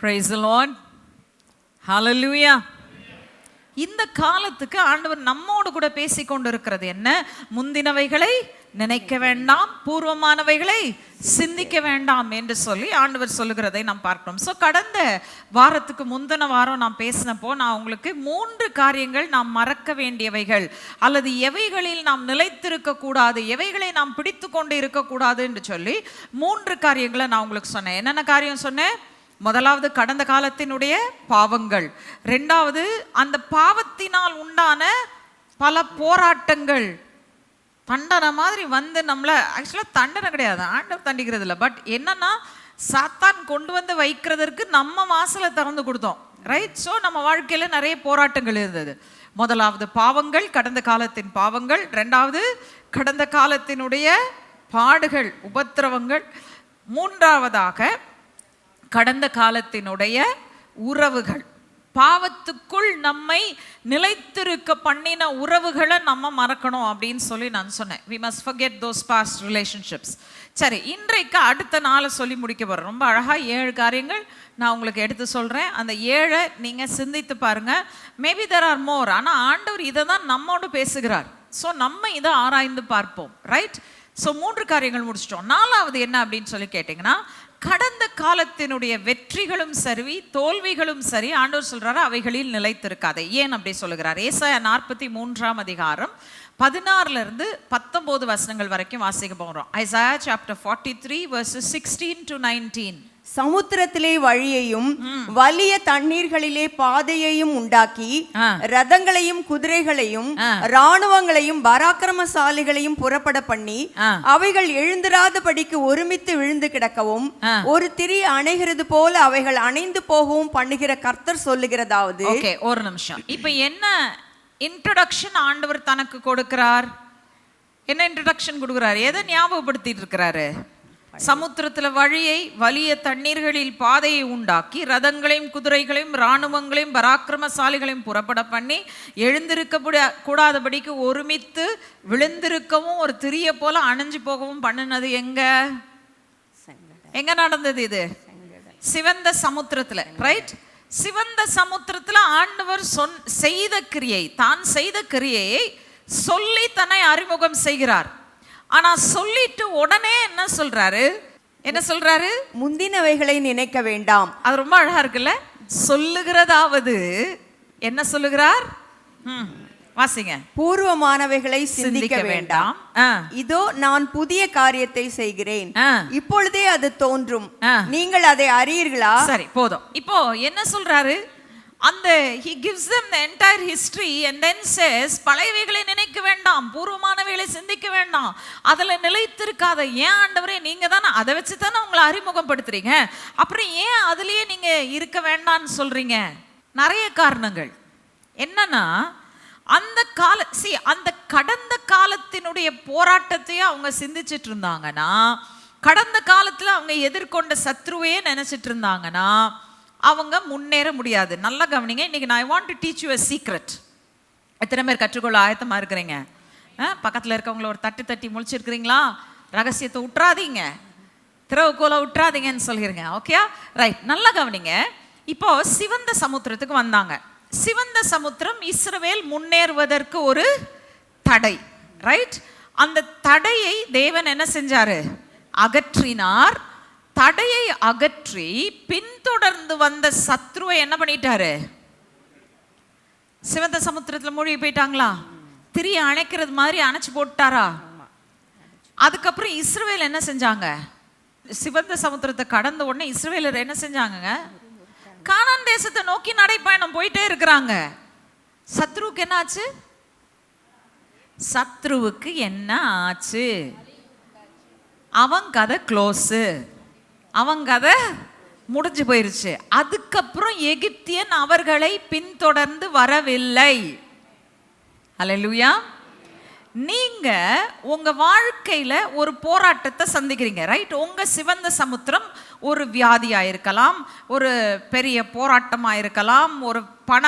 Price the Lord. இந்த காலத்துக்கு ஆண்டவர் நம்மோடு கூட பேசிக் கொண்டிருக்கிறது என்ன? முந்தினவைகளை நினைக்க வேண்டாம் பூர்வமானவைகளை சிந்திக்க வேண்டாம் என்று சொல்லி ஆண்டவர் சொல்லுகிறதை நாம் பார்க்கிறோம். ஸோ கடந்த வாரத்துக்கு முந்தின வாரம் நான் பேசினப்போ நான் உங்களுக்கு மூன்று காரியங்கள் நாம் மறக்க வேண்டியவைகள் அல்லது எவைகளில் நாம் நிலைத்திருக்க கூடாது எவைகளை நாம் பிடித்து கொண்டு இருக்கக்கூடாது என்று சொல்லி மூன்று காரியங்களை நான் உங்களுக்கு சொன்னேன். என்னென்ன காரியம் சொன்னேன்? முதலாவது கடந்த காலத்தினுடைய பாவங்கள். ரெண்டாவது அந்த பாவத்தினால் உண்டான பல போராட்டங்கள். தண்டனை மாதிரி வந்து நம்மளை ஆக்சுவலாக தண்டனை கிடையாது ஆண்டவர் தண்டிக்கிறது இல்லை பட் என்னன்னா சாத்தான் கொண்டு வந்து வைக்கிறதற்கு நம்ம வாசலை திறந்து கொடுத்தோம். ரைட் ஸோ நம்ம வாழ்க்கையில் நிறைய போராட்டங்கள் இருந்தது. முதலாவது பாவங்கள் கடந்த காலத்தின் பாவங்கள். ரெண்டாவது கடந்த காலத்தினுடைய பாடுகள் உபத்திரவங்கள். மூன்றாவதாக கடந்த காலத்தினுடைய உறவுகள். பாவத்துக்குள் நம்மை நிலைத்திருக்க பண்ணின உறவுகளை நம்ம மறக்கணும் அப்படின்னு சொல்லி நான் சொன்னேன். We must forget those past relationships சரி இன்றைக்கு அடுத்த நாளை சொல்லி முடிக்க போகிறோம் ரொம்ப அழகாக ஏழு காரியங்கள் நான் உங்களுக்கு எடுத்து சொல்கிறேன் அந்த ஏழை நீங்கள் சிந்தித்து பாருங்க. மேபி தெர் ஆர் மோர் ஆனால் ஆண்டவர் இதை தான் நம்மோடு பேசுகிறார். ஸோ நம்ம இதை ஆராய்ந்து பார்ப்போம். ரைட் ஸோ மூன்று காரியங்கள் முடிச்சிட்டோம். நாலாவது என்ன அப்படின்னு சொல்லி கேட்டிங்கன்னா கடந்த காலத்தினுடைய வெற்றிகளும் சரி தோல்விகளும் சரி ஆண்டவர் சொல்கிறாரு அவைகளில் நிலைத்திருக்காது. ஏன் அப்படி சொல்லுகிறார்? ஏசாய நாற்பத்தி மூன்றாம் அதிகாரம் பதினாறுல இருந்து பத்தொன்பது வசனங்கள் வரைக்கும் வாசிக்க போகிறோம். Isaiah chapter forty three verses sixteen to nineteen சமுத்திரத்திலே வழியையும் வலிய தண்ணீர்களிலே பாதையையும் உண்டாக்கி. ரதங்களையும் குதிரைகளையும். ராணுவங்களையும் பராக்கிரமசாலிகளையும் புறப்பட பண்ணி. அவைகள் எழுந்திராதபடிக்கு ஒருமித்து விழுந்து கிடக்கவும். ஒரு திரி அணைகிறது போல அவைகள் அணைந்து போகவும் பண்ணுகிற கர்த்தர் சொல்லுகிறதாவது ஒரு நிமிஷம் இப்போ என்ன இன்ட்ரடக்ஷன் ஆண்டவர் தனக்கு கொடுக்கிறார் என்ன இன்ட்ரடக்ஷன் கொடுக்கிறார் எதை ஞாபகப்படுத்திட்டு இருக்கிறாரு சமுத்திரத்துல வழியை வலிய தண்ணீர்களில் பாதையை உண்டாக்கி ரதங்களையும் குதிரைகளையும் இராணுவங்களையும் பராக்கிரமசாலிகளையும் புறப்பட பண்ணி எழுந்திருக்க புட- கூடாதபடிக்கு ஒருமித்து விழுந்திருக்கவும் ஒரு திரிய போல அணைஞ்சு போகவும் பண்ணுனது எங்க? எங்க நடந்தது இது? சிவந்த சமுத்திரத்துல ரைட் சிவந்த சமுத்திரத்துல ஆண்டவர் சொன் செய்த கிரியை தான் செய்த கிரியையை சொல்லி தன்னை அறிமுகம் செய்கிறார். ஆனா சொல்லிட்டு உடனே என்ன சொல்றாரு? என்ன சொல்றாரு? முந்தினவைகளை நினைக்க வேண்டாம். அது ரொம்ப அழகா இருக்குல்ல? சொல்லுகிறதாவது என்ன சொல்லுகிறார்? ம், வாசிங்க. பூர்வமானவைகளை சிந்திக்க வேண்டாம். இதோ நான் புதிய காரியத்தை செய்கிறேன். இப்பொழுதே அது தோன்றும். நீங்கள் அதை அறியீர்களா? சரி போதும். இப்போ என்ன சொல்றாரு? அந்த he gives them the entire history and then says பழையவைகளை நினைக்க வேண்டாம் பூர்வமானவைகளை சிந்திக்க வேண்டாம். அதில் நிலைத்திருக்காத ஏன் ஆண்டவரே நீங்கள் தானே அதை வச்சு தானே உங்களை அறிமுகப்படுத்துறீங்க? அப்புறம் ஏன் அதுலேயே நீங்கள் இருக்க வேண்டாம்னு சொல்கிறீங்க நிறைய காரணங்கள். என்னன்னா அந்த கால சி அந்த கடந்த காலத்தினுடைய போராட்டத்தையே அவங்க சிந்திச்சிட்டு இருந்தாங்கன்னா கடந்த காலத்தில் அவங்க எதிர்கொண்ட சத்ருவையே நினச்சிட்டு இருந்தாங்கன்னா அவங்க முன்னேற முடியாது. நல்லா கவனிங்க இன்றைக்கி நான் I want to teach you a secret எத்தனை பேர் கற்றுக்கொள்ள ஆயத்தமாக இருக்கிறீங்க? ஆ, இருக்கவங்கள ஒரு தட்டு தட்டி முழிச்சிருக்கிறீங்களா? ரகசியத்தை விட்டுறாதீங்க திறவுகோலை விட்டுறாதீங்கன்னு சொல்லிடுங்க ஓகே ரைட் நல்லா கவனிங்க. இப்போ சிவந்த சமுத்திரத்துக்கு வந்தாங்க. சிவந்த சமுத்திரம் இஸ்ரவேல் முன்னேறுவதற்கு ஒரு தடை. ரைட் அந்த தடையை தேவன் என்ன செஞ்சாரு? அகற்றினார். தடையை அகற்றி பின்தொடர்ந்து வந்த சத்ருவை என்ன பண்ணிட்டாரு? சிவந்த சமுத்திரத்துல மூழ்கி போயிட்டாங்களா? திரிய அணைக்கிறது மாதிரி அணைச்சு போட்டாரா? அதுக்கப்புறம் இஸ்ரவேல் என்ன செஞ்சாங்க? சிவந்த சமுத்திரத்தை கடந்த உடனே இஸ்ரவேலர் என்ன செஞ்சாங்கங்க? கானான் தேசத்தை நோக்கி நடைப்பயணம் போயிட்டே இருக்கிறாங்க. சத்ருவுக்கு என்ன ஆச்சு? சத்ருவுக்கு என்ன ஆச்சு? அவன் கதை க்ளோஸு அவன் கதை முடிஞ்சு போயிருச்சு. அதுக்கப்புறம் எகிப்தியன் அவர்களை பின்தொடர்ந்து வரவில்லை. அல்லேலூயா நீங்க உங்க வாழ்க்கையில ஒரு போராட்டத்தை சந்திக்கிறீங்க ரைட் உங்க சிவந்த சமுத்திரம் ஒரு வியாதியா இருக்கலாம் ஒரு பெரிய போராட்டமா இருக்கலாம் ஒரு பண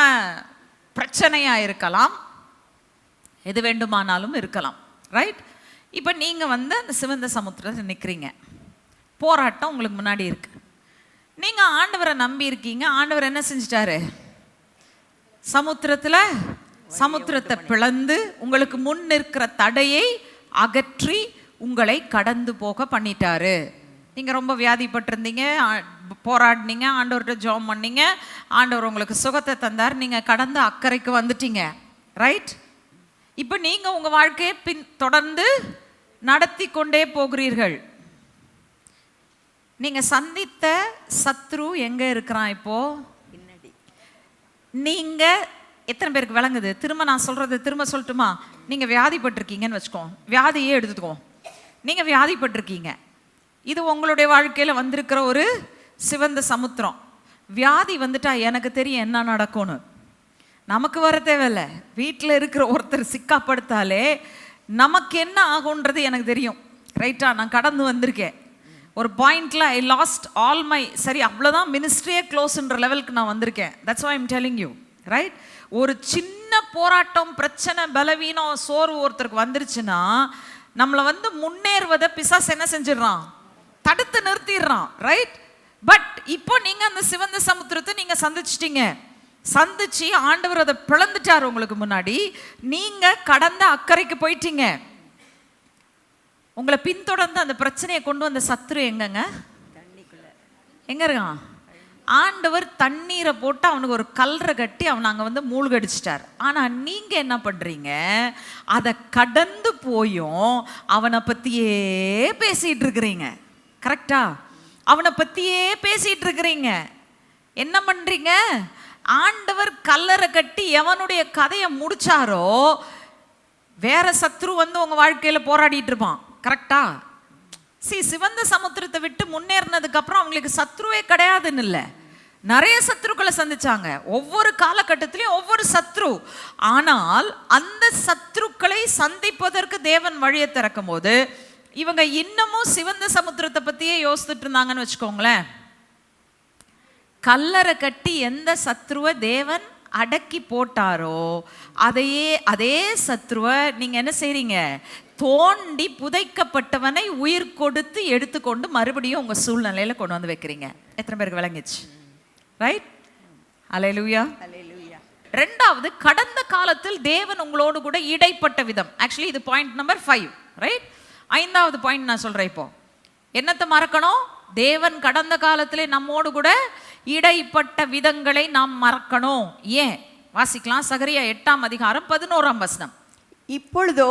பிரச்சனையா இருக்கலாம் எது வேண்டுமானாலும் இருக்கலாம் ரைட் இப்போ நீங்கள் வந்து அந்த சிவந்த சமுத்திரத்தில் நிற்கிறீங்க போராட்டம் உங்களுக்கு முன்னாடி இருக்கு. நீங்கள் ஆண்டவரை நம்பி இருக்கீங்க. ஆண்டவர் என்ன செஞ்சிட்டாரு? சமுத்திரத்தில் சமுத்திரத்தை பிளந்து உங்களுக்கு முன் நிற்கிற தடையை அகற்றி உங்களை கடந்து போக பண்ணிட்டாரு. நீங்கள் ரொம்ப வியாதிப்பட்டிருந்தீங்க. போராடினீங்க. ஆண்டவர்கிட்ட ஜெபம் பண்ணீங்க. ஆண்டவர் உங்களுக்கு சுகத்தை தந்தார். நீங்கள் கடந்து அக்கறைக்கு வந்துட்டீங்க. ரைட் இப்போ நீங்கள் உங்கள் வாழ்க்கையை பின் தொடர்ந்து நடத்தி கொண்டே போகிறீர்கள். நீங்க சந்தித்த சத்ரு எங்க இருக்கிறான் இப்போ? பின்னாடி. நீங்க எத்தனை பேருக்கு விளங்குது? திரும்ப நான் சொல்றது திரும்ப சொல்லட்டுமா? நீங்க வியாதிப்பட்டிருக்கீங்கன்னு வச்சுக்கோ. வியாதியே எடுத்துக்கோ. நீங்க வியாதிப்பட்டிருக்கீங்க. இது உங்களுடைய வாழ்க்கையில வந்திருக்கிற ஒரு சிவந்த சமுத்திரம். வியாதி வந்துட்டா எனக்கு தெரியும் என்ன நடக்கும்னு. நமக்கு வர தேவையில்ல. வீட்டில் இருக்கிற ஒருத்தர் சிக்காப்படுத்தாலே நமக்கு என்ன ஆகுன்றது எனக்கு தெரியும். ரைட்டா நான் கடந்து வந்திருக்கேன். ஒரு பாயிண்ட்ல ஐ லாஸ்ட் ஆல் மை சரி அவ்வளோதான் மினிஸ்ட்ரியே க்ளோஸ்ன்ற லெவலுக்கு நான் வந்திருக்கேன். That's I am telling you right ஒரு சின்ன போராட்டம் பிரச்சனை பலவீனம் சோர்வு ஒருத்தருக்கு வந்துருச்சுன்னா நம்மளை வந்து முன்னேறுவதை பிசாஸ் என்ன செஞ்சிடுறான்? தடுத்து நிறுத்திடுறான் ரைட் பட் இப்போ நீங்கள் அந்த சிவந்த சமுத்திரத்தை நீங்கள் சந்திச்சிட்டீங்க. சந்திச்சு ஆண்டவர் அதை பிளந்துட்டார் உங்களுக்கு முன்னாடி. நீங்கள் கடந்த அக்கறைக்கு போயிட்டீங்க. உங்களை பின்தொடர்ந்து அந்த பிரச்சனையை கொண்டு வந்த சத்ரு எங்கங்க? எங்க இருக்கான்? ஆண்டவர் தண்ணீரை போட்டு அவனுக்கு ஒரு கல்றை கட்டி அவனை அங்கே வந்து மூழ்கடிச்சிட்டார். ஆனால் நீங்கள் என்ன பண்ணுறீங்க அதை கடந்து போயும் அவனை பற்றியே பேசிகிட்டு இருக்கிறீங்க. கரெக்டா அவனை பற்றியே பேசிகிட்டு இருக்கிறீங்க. என்ன பண்ணுறீங்க ஆண்டவர் கல்லறை கட்டி எவனுடைய கதையை முடிச்சாரோ வேற சத்ரு வந்து உங்கள் வாழ்க்கையில் போராடிட்டு இருப்பான். கரெக்டா? சி சிவந்த சமுத்திரத்தை விட்டு முன்னேறினதுக்கு அப்புறம் அவங்களுக்கு சத்ருவே கிடையாதுன்னு இல்லை. நிறைய சத்ருக்களை சந்திச்சாங்க. ஒவ்வொரு காலகட்டத்திலையும் ஒவ்வொரு சத்ரு. ஆனால் அந்த சத்ருக்களை சந்திப்பதற்கு தேவன் வழியை திறக்கும் போது இவங்க இன்னமும் சிவந்த சமுத்திரத்தை பத்தியே யோசித்துட்டு இருந்தாங்கன்னு வச்சுக்கோங்களேன். கல்லறை கட்டி எந்த சத்ருவை தேவன் அடக்கி போட்டாரோ அதையே அதே சத்ருவை நீங்கள் என்ன செய்கிறீங்க தோண்டி புதைக்கப்பட்டவனை உயிர் கொடுத்து எடுத்துக்கொண்டு மறுபடியும் உங்க சூழ்நிலையில கொண்டு வந்து வைக்கிறீங்க. எத்தனை பேருக்கு விளங்குச்சு? ரைட் அலையலூயா ரெண்டாவது கடந்த காலத்தில் தேவன் உங்களோடு கூட இடைப்பட்ட விதம். ஆக்சுவலி இது பாயிண்ட் நம்பர் ஃபைவ் ரைட் ஐந்தாவது பாயிண்ட் நான் சொல்றேன் இப்போ. என்னத்தை மறக்கணும்? தேவன் கடந்த காலத்திலே நம்மோடு கூட இடைப்பட்ட விதங்களை நாம் மறக்கணும். ஏன்? வாசிக்கலாம். சகரியா எட்டாம் அதிகாரம் பதினோராம் வசனம். இப்பொழுதோ.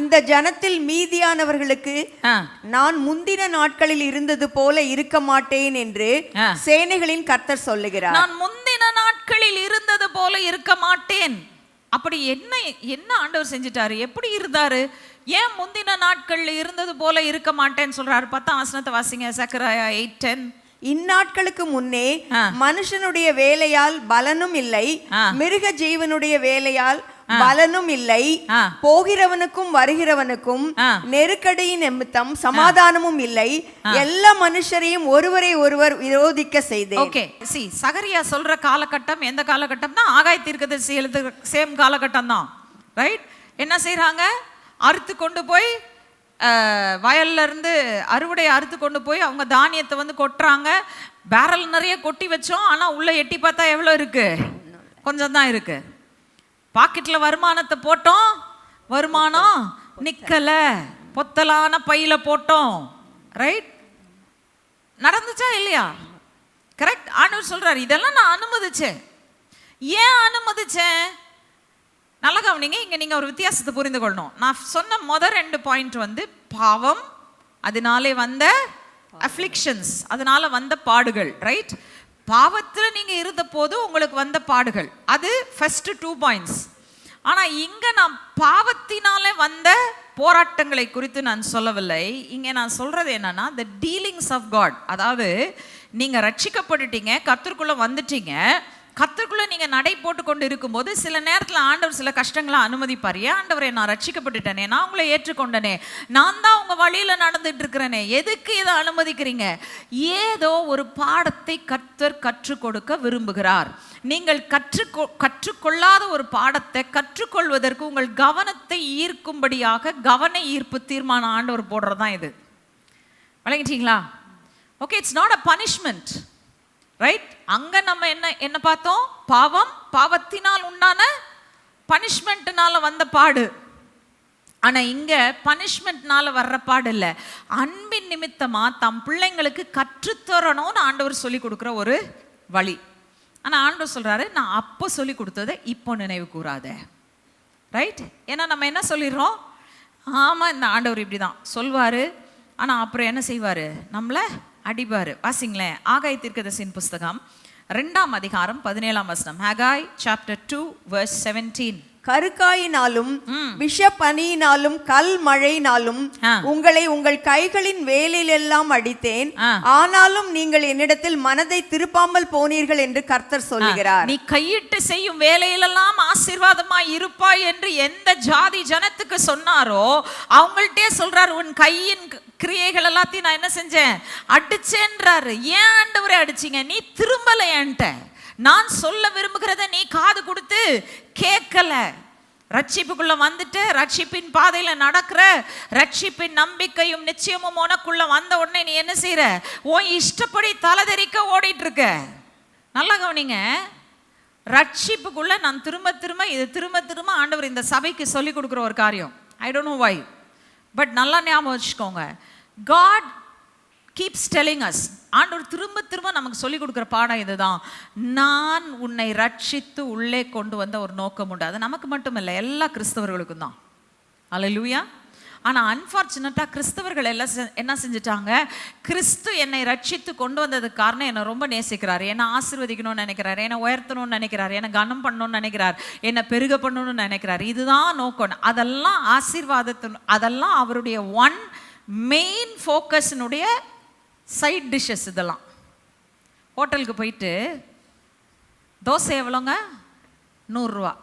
இந்த ஜனத்தில் மீதியானவர்களுக்கு நான் முந்தின நாட்களில் இருந்தது போல இருக்க மாட்டேன் என்று. சேனைகளின் கர்த்தர் சொல்லுகிறார் நான் முந்தின நாட்களில் இருந்தது போல இருக்க மாட்டேன் அப்படி என்ன என்ன ஆண்டவர் செஞ்சிட்டாரு எப்படி இருந்தாரு ஏன் முந்தின நாட்கள்ல இருந்தது போல இருக்க மாட்டேன்னு சொல்றாரு பத்தாம் வசனத்தை வாசிங்க சக்கராயா எயிட் டென் இந்நாட்களுக்கு முன்னே. மனுஷனுடைய வேலையால் பலனும் இல்லை. மிருக ஜீவனுடைய வேலையால் பலனும் இல்லை. போகிறவனுக்கும் வருகிறவனுக்கும். நெருக்கடியின் நிமித்தம் சமாதானமும் இல்லை. எல்லா மனுஷரையும் ஒருவரை ஒருவர் விரோதிக்க செய்தேன். ஓகே. சி சகரியா சொல்ற காலகட்டம் எந்த காலகட்டம்னா ஆகாய தீர்க்கதரிசி எழுது சேம் காலகட்டம் தான் ரைட் என்ன செய்றாங்க? அறுத்து கொண்டு போய் வயல்ல இருந்து அறுவடை அறுத்து கொண்டு போய் அவங்க தானியத்தை வந்து கொட்டுறாங்க. பேரல் நிறைய கொட்டி வச்சோம் ஆனா உள்ள எட்டி பார்த்தா எவ்வளோ இருக்கு? கொஞ்சம் தான் இருக்கு. பாக்கெட்ல வருமானத்தை போட்டோம். வருமானம் நிக்கல. பொத்தலான பையில போட்டோம். ரைட் நடந்துச்சா இல்லையா? கரெக்ட் ஆண்டவர் சொல்றாரு. இதெல்லாம் நான் அனுமதிச்சேன். ஏன் அனுமதிச்சேன்? நல்ல கவனிங்க. இங்க நீங்க ஒரு வித்தியாசத்தை புரிந்து கொள்ளணும். நான் சொன்ன முத ரெண்டு பாயிண்ட் வந்து பாவம் அதனாலே வந்த அஃப்ளிக்ஷன்ஸ் அதனால வந்த பாடுகள். ரைட் பாவத்தில் நீங்கள் இருந்த போது உங்களுக்கு வந்த பாடுகள். அது ஃபஸ்ட்டு டூ பாயிண்ட்ஸ் ஆனால் இங்கே நான் பாவத்தினாலே வந்த போராட்டங்களை குறித்து நான் சொல்லவில்லை. இங்கே நான் சொல்கிறது என்னென்னா த டீலிங்ஸ் ஆஃப் காட் அதாவது நீங்கள் ரட்சிக்கப்பட்டுட்டீங்க கத்திற்குள்ளே வந்துட்டீங்க. கத்தருக்குள்ளே நீங்கள் நடை போட்டு கொண்டு இருக்கும்போது சில நேரத்தில் ஆண்டவர் சில கஷ்டங்களை அனுமதிப்பார். ஏன் ஆண்டவரே நான் ரட்சிக்கப்பட்டுட்டேனே? நான் உங்களை ஏற்றுக்கொண்டனே? நான் தான் உங்க வழியில நடந்துட்டு இருக்கிறேனே எதுக்கு இதை அனுமதிக்கிறீங்க? ஏதோ ஒரு பாடத்தை கத்தர் கற்றுக் கொடுக்க விரும்புகிறார். நீங்கள் கற்றுக்கொ கற்றுக்கொள்ளாத ஒரு பாடத்தை கற்றுக்கொள்வதற்கு உங்கள் கவனத்தை ஈர்க்கும்படியாக கவன ஈர்ப்பு தீர்மானம் ஆண்டவர் போடுறது தான் இது. வழங்கிட்டீங்களா okay it's not a punishment right அங்க நம்ம என்ன என்ன பார்த்தோம்? பாவம் பாவத்தினால் உண்டான பனிஷ்மெண்ட்னால வந்த பாடு. ஆனால் இங்கே பனிஷ்மெண்ட்னால வர்ற பாடு இல்லை. அன்பின் நிமித்தமாக தம் பிள்ளைங்களுக்கு கற்றுத்தரணும்னு ஆண்டவர் சொல்லி கொடுக்குற ஒரு வழி. ஆனால் ஆண்டவர் சொல்கிறாரு நான் அப்போ சொல்லி கொடுத்ததை இப்போ நினைவு கூறாத. ரைட் ஏன்னா நம்ம என்ன சொல்லிடுறோம்? ஆமாம் இந்த ஆண்டவர் இப்படி தான் சொல்வார். ஆனால் அப்புறம் என்ன செய்வார்? நம்மளை அடிபார். வாசிங்களேன் ஆகாய் தீர்க்கதரிசியின் புஸ்தகம் ரெண்டாம் அதிகாரம் பதினேழாம் வசனம். Haggai chapter two verse seventeen கருக்காயினாலும் விஷப்பனியினாலும் கல் மழையினாலும். உங்களை உங்கள் கைகளின் வேலையிலெல்லாம் அடித்தேன். ஆனாலும் நீங்கள் என்னிடத்தில் மனதை திருப்பாமல் போனீர்கள் என்று கர்த்தர் சொல்லுகிறார். நீ கையிட்டு செய்யும் வேலையிலெல்லாம் ஆசீர்வாதமாய் இருப்பாய் என்று எந்த ஜாதி ஜனத்துக்கு சொன்னாரோ அவங்கள்ட்டே சொல்றாரு உன் கையின் கிரியைகள் எல்லாத்தையும் நான் என்ன செஞ்சேன்? அடிச்சேன்றாரு. ஏன் ஆண்டவரே அடிச்சீங்க? நீ திரும்பல என்கிட்ட. நான் சொல்ல விரும்புகிறத நீ காது கொடுத்து கேட்கல. ரட்சிப்புக்குள்ள வந்துட்டு ரட்சிப்பின் பாதையில நடக்கிற ரட்சிப்பின் நம்பிக்கையும் நிச்சயமும் உனக்குள்ள வந்த உடனே நீ என்ன செய்யற உன் இஷ்டப்படி தலதெறிக்க ஓடிட்டு இருக்க நல்லா கவனிங்க. ரட்சிப்புக்குள்ள நான் திரும்ப திரும்ப இது திரும்ப திரும்ப ஆண்டவர் இந்த சபைக்கு சொல்லி கொடுக்குற ஒரு காரியம். I don't know why but நல்லா ஞாபகம் வச்சுக்கோங்க. காட் கீப்ஸ் டெல்லிங் அஸ் ஆண்டவர் திரும்ப திரும்ப நமக்கு சொல்லி கொடுக்குற பாடம் இதுதான். நான் உன்னை ரட்சித்து உள்ளே கொண்டு வந்த ஒரு நோக்கம் உண்டு. அது நமக்கு மட்டும் இல்லை எல்லா கிறிஸ்தவர்களுக்கும் தான். அல்லேலூயா ஆனால் அன்ஃபார்ச்சுனேட்டாக கிறிஸ்தவர்கள் எல்லாம் என்ன செஞ்சுட்டாங்க? கிறிஸ்து என்னை ரட்சித்து கொண்டு வந்ததுக்கு காரணம் என்னை ரொம்ப நேசிக்கிறார். என்னை ஆசிர்வதிக்கணும்னு நினைக்கிறார். என்னை உயர்த்தணும்னு நினைக்கிறார். என்னை கனம் பண்ணணும்னு நினைக்கிறார். என்னை பெருக பண்ணணும்னு நினைக்கிறார். இதுதான் நோக்கம். அதெல்லாம் ஆசீர்வாதத்தின் அதெல்லாம் அவருடைய ஒன் மெயின் ஃபோக்கஸினுடைய சைட் டிஷ்ஷஸ் இதெல்லாம். ஹோட்டலுக்கு போயிட்டு தோசை எவ்வளோங்க? நூறுரூவா.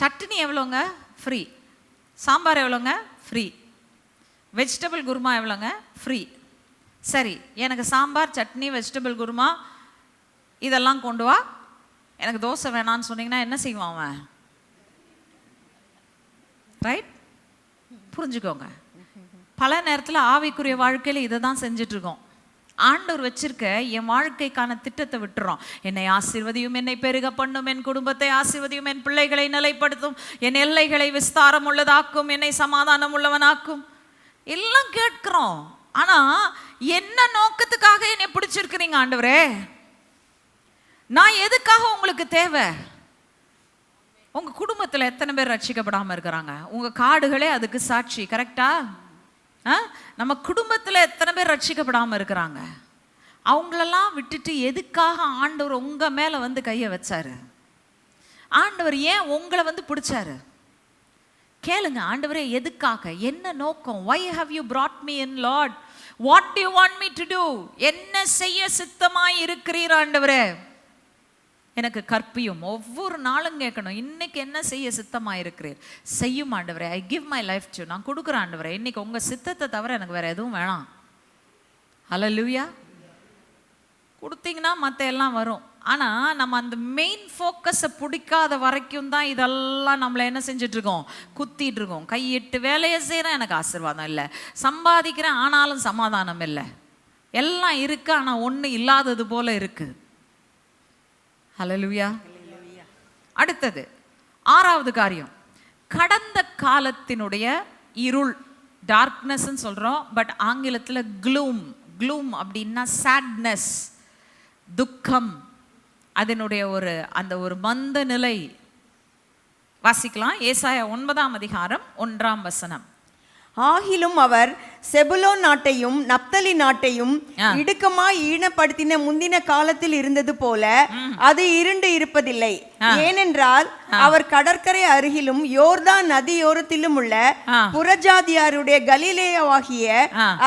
சட்னி எவ்வளோங்க? ஃப்ரீ சாம்பார் எவ்வளோங்க? ஃப்ரீ வெஜிடபிள் குருமா எவ்வளோங்க? ஃப்ரீ சரி எனக்கு சாம்பார் சட்னி வெஜிடபிள் குருமா இதெல்லாம் கொண்டு வா. எனக்கு தோசை வேணான்னு சொன்னீங்கன்னா என்ன செய்வான் அவன்? ரைட் புரிஞ்சுக்கோங்க. பல நேரத்தில் ஆவிக்குரிய வாழ்க்கையில் இதை தான் செஞ்சிட்ருக்கோம் ஆண்டவர் வச்சிருக்க என் வாழ்க்கைக்கான திட்டத்தை விட்டுறோம். என்னை ஆசிர்வதியும் என்னை பெருக பண்ணும் என் குடும்பத்தை ஆசிர்வதியும் என் பிள்ளைகளை நிலைப்படுத்தும் என் எல்லைகளை விஸ்தாரம் உள்ளதாக்கும் என்னை சமாதானம் உள்ளவனாக்கும். எல்லாம் கேட்கிறோம். ஆனால் என்ன நோக்கத்துக்காக என்னை பிடிச்சிருக்கிறீங்க ஆண்டவரே? நான் எதுக்காக உங்களுக்கு தேவை? உங்கள் குடும்பத்தில் எத்தனை பேர் ரட்சிக்கப்படாமல் இருக்கிறாங்க? உங்கள் காடுகளே அதுக்கு சாட்சி கரெக்டாக நம்ம குடும்பத்தில் எத்தனை பேர் ரட்சிக்கப்படாமல் இருக்கிறாங்க? அவங்களெல்லாம் விட்டுட்டு எதுக்காக ஆண்டவர் உங்கள் மேலே வந்து கையை வச்சாரு? ஆண்டவர் ஏன் உங்களை வந்து பிடிச்சாரு? கேளுங்க ஆண்டவரே எதுக்காக? என்ன நோக்கம்? Why have you brought me in Lord what you want me to do என்ன செய்ய சித்தமாய் இருக்கிறீர் ஆண்டவரே? எனக்கு கற்பியும். ஒவ்வொரு நாளும் கேட்கணும். இன்னைக்கு என்ன செய்ய சித்தமாக இருக்கிறீர் செய்யும் ஆண்டவரே. I give my life to நான் கொடுக்குறேன் ஆண்டவரே. இன்னைக்கு உங்கள் சித்தத்தை தவிர எனக்கு வேறு எதுவும் வேணாம். ஹலோ லூயா கொடுத்தீங்கன்னா மற்ற எல்லாம் வரும். ஆனால் நம்ம அந்த மெயின் ஃபோக்கஸை பிடிக்காத வரைக்கும் தான் இதெல்லாம் நம்மளை என்ன செஞ்சிட்ருக்கோம்? இருக்கோம் குத்திட்டு இருக்கோம் கையிட்டு வேலையை செய்கிறேன் எனக்கு ஆசீர்வாதம் இல்லை. சம்பாதிக்கிறேன் ஆனாலும் சமாதானம் இல்லை. எல்லாம் இருக்குது ஆனால் ஒன்று இல்லாதது போல் இருக்குது ஹலலுயா அடுத்தது ஆறாவது காரியம். கடந்த காலத்தினுடைய இருள் டார்க்னஸ்ன்னு சொல்கிறோம் பட் ஆங்கிலத்தில் க்ளூம் க்ளூம் அப்படின்னா சேட்னஸ் துக்கம் அதனுடைய ஒரு அந்த ஒரு மந்த நிலை வாசிக்கலாம் ஏசாய ஒன்பதாம் அதிகாரம் ஒன்றாம் வசனம். ஆகிலும் அவர் செபுலோன் நாட்டையும் நப்தலி நாட்டையும். இடுக்கமாய் ஈனப்படுத்தின முந்தின காலத்தில் இருந்தது போல அது இருண்டு இருப்பதில்லை ஏனென்றால் அவர் கடற்கரை அருகிலும் யோர்தான் நதியோரத்திலும் உள்ள. புறஜாதியாருடைய கலிலேயாவாகிய.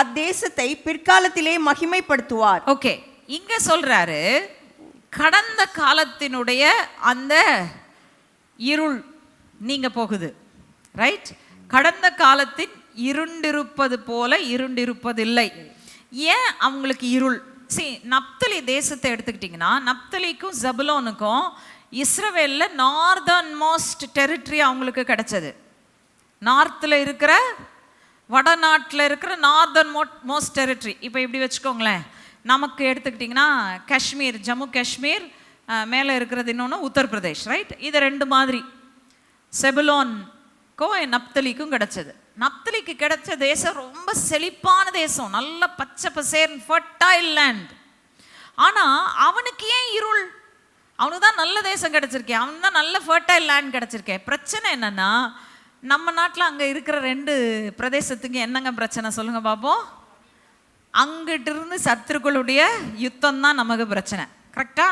அத்தேசத்தை பிற்காலத்திலே மகிமைப்படுத்துவார் ஓகே இங்க சொல்றாரு கடந்த காலத்தினுடைய அந்த இருள் நீங்க போகுது ரைட் கடந்த காலத்தின் இருண்டிருப்பது போல இருண்டிருப்பதில்லை. ஏன் அவங்களுக்கு இருள்? சரி நப்தலி தேசத்தை எடுத்துக்கிட்டிங்கன்னா நப்தலிக்கும் ஜபுலோனுக்கும் இஸ்ரவேலில் நார்தர்ன் மோஸ்ட் டெரிட்டரி அவங்களுக்கு கிடைச்சது. நார்த்தில் இருக்கிற வடநாட்டில் இருக்கிற நார்தர்ன் மோஸ்ட் டெரிட்டரி இப்போ இப்படி வச்சுக்கோங்களேன். நமக்கு எடுத்துக்கிட்டிங்கன்னா காஷ்மீர் ஜம்மு காஷ்மீர் மேலே இருக்கிறது இன்னொன்று உத்தரப்பிரதேஷ் ரைட் இது ரெண்டு மாதிரி. செபுலோன்க்கும் நப்தலிக்கும் கிடச்சது. நப்தலிக்கு கிடைச்ச தேசம் ரொம்ப செழிப்பான தேசம். நல்ல பச்சை பசேர் ஃபர்டைல் லேண்ட் ஆனால் அவனுக்கு ஏன் இருள்? அவனுக்கு தான் நல்ல தேசம் கிடச்சிருக்கேன் அவனுக்கு தான் நல்ல ஃபர்டைல் லேண்ட் கிடச்சிருக்கேன் பிரச்சனை என்னன்னா நம்ம நாட்டில் அங்கே இருக்கிற ரெண்டு பிரதேசத்துக்கு என்னங்க பிரச்சனை சொல்லுங்கள் பார்ப்போம் அங்கிட்டிருந்து சத்துருக்களுடைய யுத்தம் தான் நமக்கு பிரச்சனை. கரெக்டா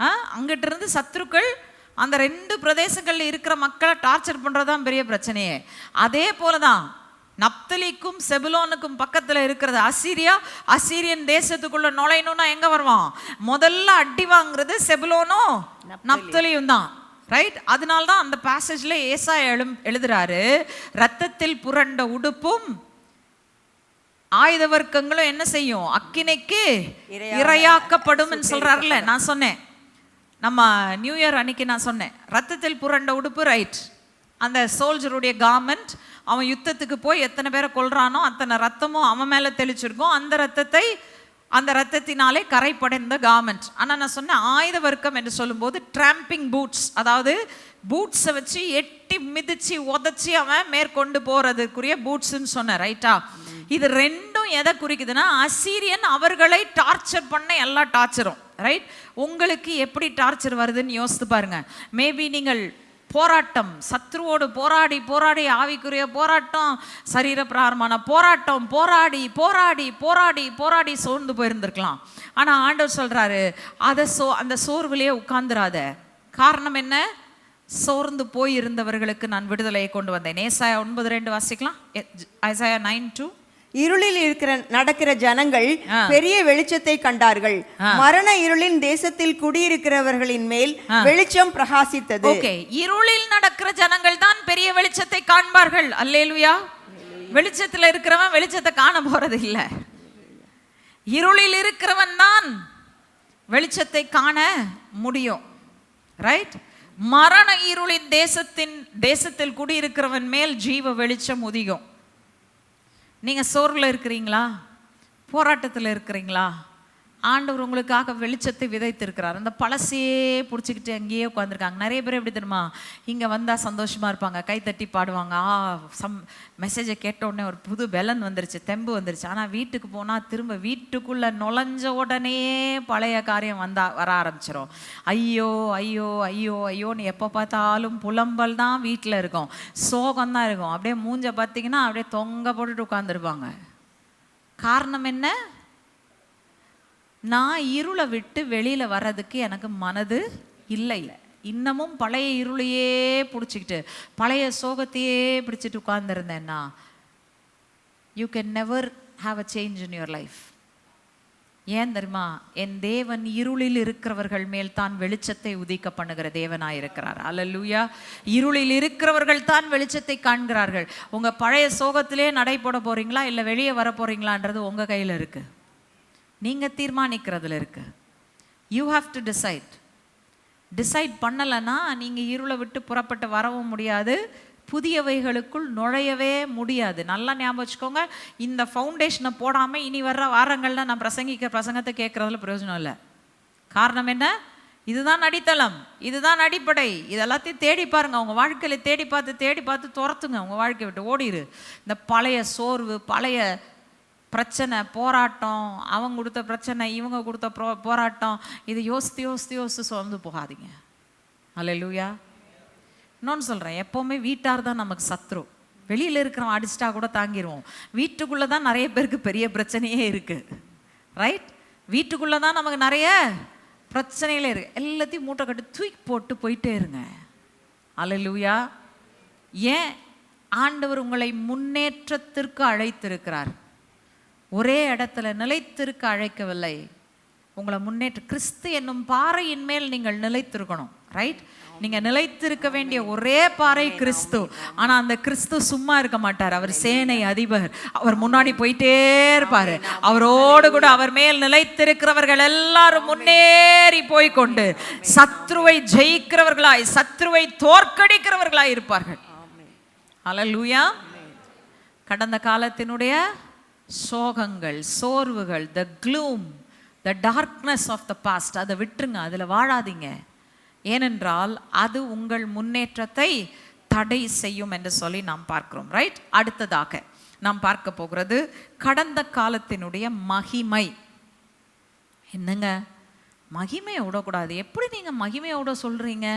ஆ? அங்கிட்டிருந்து சத்துருக்கள் அந்த ரெண்டு பிரதேசங்கள்ல இருக்கிற மக்களை டார்ச்சர் பண்றதுதான் பெரிய பிரச்சனையே. அதே போல தான் நப்தலிக்கும் செபுலோனுக்கும் பக்கத்துல இருக்கிறது அசீரியா அசீரியன் தேசத்துக்குள்ள நுழையணும்னா எங்க வருவான்? முதல்ல அடி வாங்குறது செபுலோனும் நப்தலியும். தான். ரைட் அதனால தான் அந்த பேசேஜ்ல ஏசா எழும் எழுதுறாரு ரத்தத்தில் புரண்ட உடுப்பும் ஆயுத வர்க்கங்களும் என்ன செய்யும்? அக்கினைக்கு இரையாக்கப்படும் சொல்றாருல நான் சொன்னேன். நம்ம நியூ இயர் அன்னைக்கு நான் சொன்னேன் ரத்தத்தில் புரண்ட உடுப்பு ரைட் அந்த சோல்ஜருடைய கார்மெண்ட் அவன் யுத்தத்துக்கு போய் எத்தனை பேரை கொள்றானோ அத்தனை ரத்தமும் அவன் மேலே தெளிச்சிருக்கும். அந்த ரத்தத்தை அந்த ரத்தத்தினாலே கரைப்படைந்த கார்மெண்ட் ஆனால் நான் சொன்னேன் ஆயுத வர்க்கம் என்று சொல்லும்போது ட்ராம்பிங் பூட்ஸ் அதாவது பூட்ஸை வச்சு எட்டி மிதிச்சு உதச்சி அவன் மேற்கொண்டு போகிறதுக்குரிய பூட்ஸ்ன்னு சொன்னேன் ரைட்டா இது ரெண்டும் எதை குறிக்குதுன்னா அசீரியன் அவர்களை டார்ச்சர் பண்ண எல்லா டார்ச்சரும் ரைட் உங்களுக்கு எப்படி டார்ச்சர் வருதுன்னு யோசித்து பாருங்க. மேபி நீங்கள் போராட்டம் சத்ருவோடு போராடி போராடி ஆவிக்குரிய போராட்டம் சரீர பிரகாரமான போராட்டம் போராடி போராடி போராடி போராடி சோர்ந்து போயிருந்திருக்கலாம். ஆனால் ஆண்டவர் சொல்கிறாரு அதை சோ அந்த சோர்விலேயே உட்கார்ந்துராத. காரணம் என்ன? சோர்ந்து போயிருந்தவர்களுக்கு நான் விடுதலையை கொண்டு வந்தேன். ஏசாயா ஒன்பது ரெண்டு வாசிக்கலாம். Isaiah nine two. இருளில் இருக்கிற நடக்கிற ஜனங்கள் பெரிய வெளிச்சத்தை கண்டார்கள். மரண இருளின் தேசத்தில் குடியிருக்கிறவர்களின் மேல் வெளிச்சம் பிரகாசித்தது. ஓகே இருளில் நடக்கிற ஜனங்கள் தான் பெரிய வெளிச்சத்தை காண்பார்கள். அல்லேலுயா. வெளிச்சத்துல இருக்கிறவன் வெளிச்சத்தை காண போறது இல்ல இருளில் இருக்கிறவன் தான் வெளிச்சத்தை காண முடியும். ரைட் மரண இருளின் தேசத்தின் தேசத்தில் குடியிருக்கிறவன் மேல் ஜீவ வெளிச்சம் உதிக்கும் நீங்கள் சோர்வில் இருக்கிறீங்களா? போராட்டத்தில் இருக்கிறீங்களா? ஆண்டவர் உங்களுக்காக வெளிச்சத்தை விதைத்திருக்கிறார். அந்த பழசையே பிடிச்சிக்கிட்டு அங்கேயே உட்காந்துருக்காங்க நிறைய பேர் எப்படி தெரியுமா? இங்கே வந்தால் சந்தோஷமாக இருப்பாங்க. கை தட்டி பாடுவாங்க. ஆ சம் மெசேஜை கேட்ட உடனே ஒரு புது பெலன் வந்துருச்சு தெம்பு வந்துருச்சு. ஆனால் வீட்டுக்கு போனால் திரும்ப வீட்டுக்குள்ளே நுழைஞ்ச உடனே பழைய காரியம் வந்தா வர ஆரம்பிச்சிடும் ஐயோ ஐயோ ஐயோ ஐயோன்னு எப்போ பார்த்தாலும் புலம்பல் தான் வீட்டில் இருக்கும். சோகம் தான் இருக்கும். அப்படியே மூஞ்ச பார்த்தீங்கன்னா அப்படியே தொங்க போட்டுட்டு உட்காந்துருப்பாங்க காரணம் என்ன? நான் இருளை விட்டு வெளியில் வர்றதுக்கு எனக்கு மனது இல்லை. இன்னமும் பழைய இருளையே பிடிச்சிக்கிட்டு பழைய சோகத்தையே பிடிச்சிட்டு உட்கார்ந்துருந்தேன்னா you can never have a change in your life ஏன் தெரியுமா? என் தேவன் இருளில் இருக்கிறவர்கள் மேல் தான் வெளிச்சத்தை உதிக்க பண்ணுகிற தேவனாக இருக்கிறார். அல்லேலூயா இருளில் இருக்கிறவர்கள் தான் வெளிச்சத்தை காண்கிறார்கள். உங்கள் பழைய சோகத்திலே நடை போட இல்லை வெளியே வர போகிறீங்களான்றது உங்கள் கையில் இருக்குது நீங்கள் தீர்மானிக்கிறதுல இருக்கு. You have to decide decide பண்ணலைன்னா நீங்கள் இருளை விட்டு புறப்பட்டு வரவும் முடியாது. புதியவைகளுக்குள் நுழையவே முடியாது. நல்லா ஞாபகம் வச்சுக்கோங்க. இந்த ஃபவுண்டேஷனை போடாமல் இனி வர்ற வாரங்களில் நான் பிரசங்கிக்க பிரசங்கத்தை கேட்குறதுல பிரயோஜனம் இல்லை. காரணம் என்ன? இதுதான் அடித்தளம். இதுதான் அடிப்படை. இது எல்லாத்தையும் தேடி பாருங்கள் அவங்க வாழ்க்கையில் தேடி பார்த்து தேடி பார்த்து துரத்துங்க. உங்கள் வாழ்க்கையை விட்டு ஓடிரு. இந்த பழைய சோர்வு பழைய பிரச்சனை போராட்டம் அவங்க கொடுத்த பிரச்சனை இவங்க கொடுத்த ப்ரோ- போராட்டம் இது யோசித்து யோசித்து யோசித்து சோர்ந்து போகாதீங்க. அல்லேலூயா இன்னொன்று சொல்கிறேன் எப்போவுமே வீட்டார் தான் நமக்கு சத்ரு. வெளியில் இருக்கிறவன் அடிச்சிட்டா கூட தாங்கிடுவோம் வீட்டுக்குள்ளே தான் நிறைய பேருக்கு பெரிய பிரச்சனையே இருக்குது ரைட் வீட்டுக்குள்ளே தான் நமக்கு நிறைய பிரச்சனைகளே இருக்குது எல்லாத்தையும் மூட்டை கட்டி தூக்கி போட்டு போயிட்டே இருங்க. அல்லேலூயா ஏன்? ஆண்டவர் உங்களை முன்னேற்றத்திற்கு அழைத்திருக்கிறார். ஒரே இடத்துல நிலைத்திருக்க அழைக்கவில்லை. உங்களை முன்னேற்ற கிறிஸ்து என்னும் பாறையின் மேல் நீங்கள் நிலைத்திருக்கணும் ரைட் நீங்க நிலைத்திருக்க வேண்டிய ஒரே பாறை கிறிஸ்து. ஆனா அந்த கிறிஸ்து சும்மா இருக்க மாட்டார். அவர் சேனை அதிபர். அவர் முன்னாடி போயிட்டே இருப்பாரு. அவரோடு கூட அவர் மேல் நிலைத்திருக்கிறவர்கள் எல்லாரும் முன்னேறி போய்க்கொண்டு சத்ருவை ஜெயிக்கிறவர்களாய் சத்ருவை தோற்கடிக்கிறவர்களாய் இருப்பார்கள். அல்லேலூயா கடந்த காலத்தினுடைய சோகங்கள் சோர்வுகள் the gloom the darkness of the past அதை விட்டுருங்க அதில் வாழாதீங்க. ஏனென்றால் அது உங்கள் முன்னேற்றத்தை தடை செய்யும் என்று சொல்லி நாம் பார்க்கிறோம் ரைட் அடுத்ததாக நாம் பார்க்க போகிறது கடந்த காலத்தினுடைய மகிமை. என்னங்க? மகிமையை விடக்கூடாது. எப்படி நீங்கள் மகிமையை விட சொல்கிறீங்க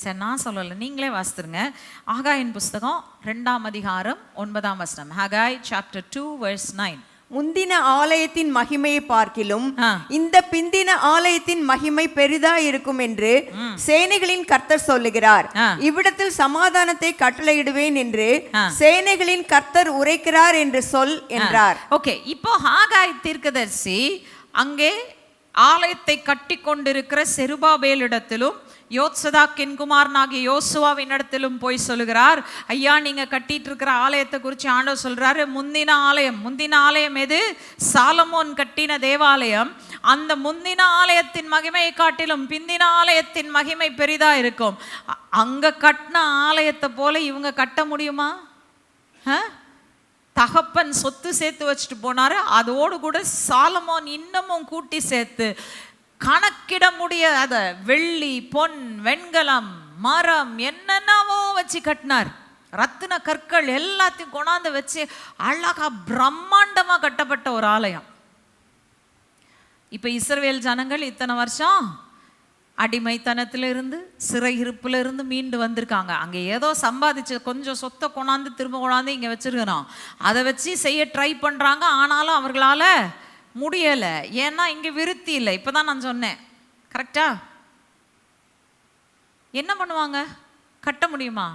சரி நான் சொல்லலை. நீங்களே வாசித்துருங்க. ஆகாயின் புஸ்தகம் ரெண்டாம் அதிகாரம் ஒன்பதாம் வசனம். Haggai chapter two verse nine முந்தின ஆலயத்தின் மகிமையை பார்க்கிலும். இந்த பிந்தின ஆலயத்தின் மகிமை பெரிதா இருக்கும் என்று சேனைகளின் கர்த்தர் சொல்லுகிறார். இவ்விடத்தில் சமாதானத்தை கட்டளையிடுவேன் என்று. சேனைகளின் கர்த்தர் உரைக்கிறார் என்று சொல் என்றார். ஓகே இப்போ ஹாகாய் தீர்க்கதரிசி அங்கே ஆலயத்தை கட்டி கொண்டிருக்கிற செருபாபேலிடத்திலும் யோத்சதாக்கின் குமாரனாகிய யோசுவாவின் இடத்திலும் போய் சொல்லுகிறார் ஐயா நீங்கள் கட்டிட்டு இருக்கிற ஆலயத்தை குறித்து ஆண்டவர் சொல்கிறாரு முந்தின ஆலயம் முந்தின ஆலயம் எது? சாலமோன் கட்டின தேவாலயம். அந்த முந்தின ஆலயத்தின் மகிமையை காட்டிலும் பிந்தின ஆலயத்தின் மகிமை பெரிதாக இருக்கும். அங்கே கட்டின ஆலயத்தை போல இவங்க கட்ட முடியுமா? தகப்பன் சொத்து சேர்த்து வச்சுட்டு போனார். அதோடு கூட சாலமோன் இன்னமும் கூட்டி சேர்த்து கணக்கிட முடியாத வெள்ளி பொன் வெண்கலம் மரம் என்னென்னவோ வச்சு கட்டினார். ரத்தின கற்கள் எல்லாத்தையும் கொண்டாந்து வச்சு அழகா பிரம்மாண்டமா கட்டப்பட்ட ஒரு ஆலயம். இப்போ இஸ்ரவேல் ஜனங்கள் இத்தனை வருஷம் அடிமைத்தனத்திலிருந்து சிறையிருப்புல இருந்து மீண்டு வந்திருக்காங்க. அங்கே ஏதோ சம்பாதிச்சு கொஞ்சம் சொத்தை கொண்டாந்து திரும்ப கொண்டாந்து இங்கே வச்சிருக்கிறோம் அதை வச்சு செய்ய ட்ரை பண்ணுறாங்க ஆனாலும் அவர்களால் முடியல. ஏன்னா இங்க விருத்தி இல்லை. இப்பதான் நான் சொன்னேன். கரெக்டா என்ன பண்ணுவாங்க? கட்ட முடியுமா?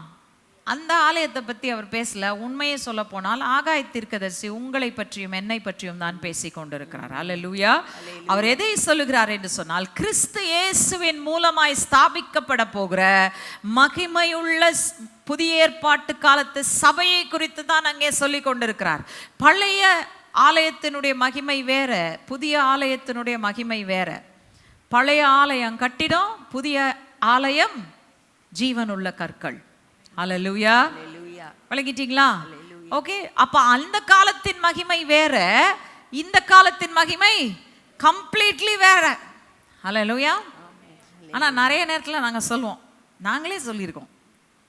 அந்த ஆலயத்தை பத்தி அவர் பேசல. உண்மையை சொல்ல போனால் ஆகாய தீர்க்கதரிசி உங்களை பற்றியும் என்னை பற்றியும் தான் பேசி கொண்டிருக்கிறார். அல்லேலூயா அவர் எதை சொல்லுகிறார் என்று சொன்னால் கிறிஸ்து இயேசுவின் மூலமாய் ஸ்தாபிக்கப்பட போகிற மகிமையுள்ள புதிய ஏற்பாட்டு காலத்து சபையை குறித்து தான் அங்கே சொல்லி கொண்டிருக்கிறார். பழைய ஆலயத்தினுடைய மகிமை வேற புதிய ஆலயத்தினுடைய மகிமை வேற. பழைய ஆலயம் கட்டிடம் புதிய ஆலயம் ஜீவனுள்ள கற்கள். அல்லேலூயா விளங்கிட்டீங்களா? ஓகே அப்ப அந்த காலத்தின் மகிமை வேற இந்த காலத்தின் மகிமை கம்ப்ளீட்லி வேற. அல்லேலூயா ஆனா நிறைய நேரத்துல நாங்க சொல்லுவோம். நாங்களே சொல்லியிருக்கோம்.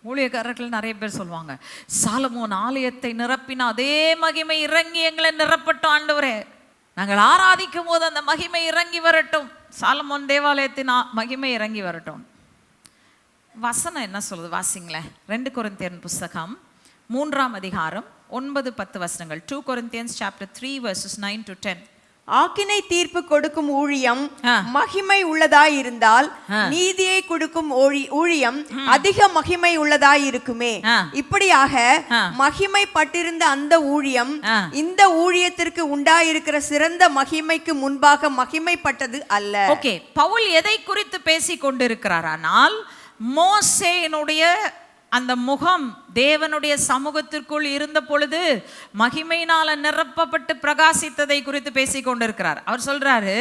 ஊழியக்காரர்கள் நிறைய பேர் சொல்லுவாங்க சாலமோன் ஆலயத்தை நிரப்பின அதே மகிமை இறங்கி எங்களை நிரப்பட்டும் ஆண்டவரே. நாங்கள் ஆராதிக்கும் போது அந்த மகிமை இறங்கி வரட்டும். சாலமோன் தேவாலயத்தின் மகிமை இறங்கி வரட்டும். வசனம் என்ன சொல்லுது வாசிங்களேன். ரெண்டு குரந்தியன் புஸ்தகம் மூன்றாம் அதிகாரம் ஒன்பது பத்து வசனங்கள். Two Corinthians chapter three verses nine to ten ஆக்கினை தீர்ப்பு கொடுக்கும் ஊழியம். மகிமை உள்ளதாய் இருந்தால். நீதியை கொடுக்கும் ஊழி- ஊழியம் அதிக மகிமை உள்ளதாய் இருக்குமே. இப்படியாக. மகிமை பட்டிருந்த அந்த ஊழியம். இந்த ஊழியத்திற்கு உண்டாயிருக்கிற சிறந்த மகிமைக்கு முன்பாக மகிமைப்பட்டது அல்ல ஓகே பவுல் எதை குறித்து பேசி கொண்டிருக்கிறார் ஆனால் மோசேயினுடைய அந்த முகம் தேவனுடைய சமூகத்திற்குள் இருந்த பொழுது மகிமையினால நிரப்பப்பட்டு பிரகாசித்ததை குறித்து பேசி கொண்டிருக்கிறார். அவர் சொல்றாரு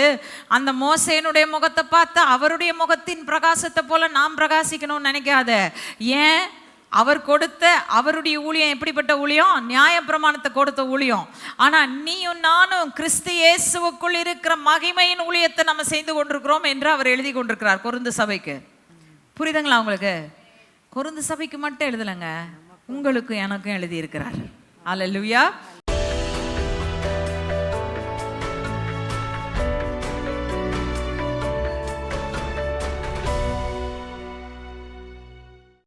அந்த மோசேனுடைய முகத்தை பார்த்து அவருடைய முகத்தின் பிரகாசத்தை போல நாம் பிரகாசிக்கணும்னு நினைக்காத. ஏன்? அவர் கொடுத்த அவருடைய ஊழியம் எப்படிப்பட்ட ஊழியம்? நியாயப்பிரமாணத்தை கொடுத்த ஊழியம். ஆனா நீயும் நானும் கிறிஸ்து இயேசுவுக்குள் இருக்கிற மகிமையின் ஊழியத்தை நம்ம செய்து கொண்டிருக்கிறோம் என்று அவர் எழுதி கொண்டிருக்கிறார் குருந்து சபைக்கு. புரியுதுங்களா உங்களுக்கு? கொருந்து சபைக்கு மட்டும் எழுதலைங்க. உங்களுக்கு எனக்கும் எழுதியிருக்கிறார். இருக்கிறார் லுவியா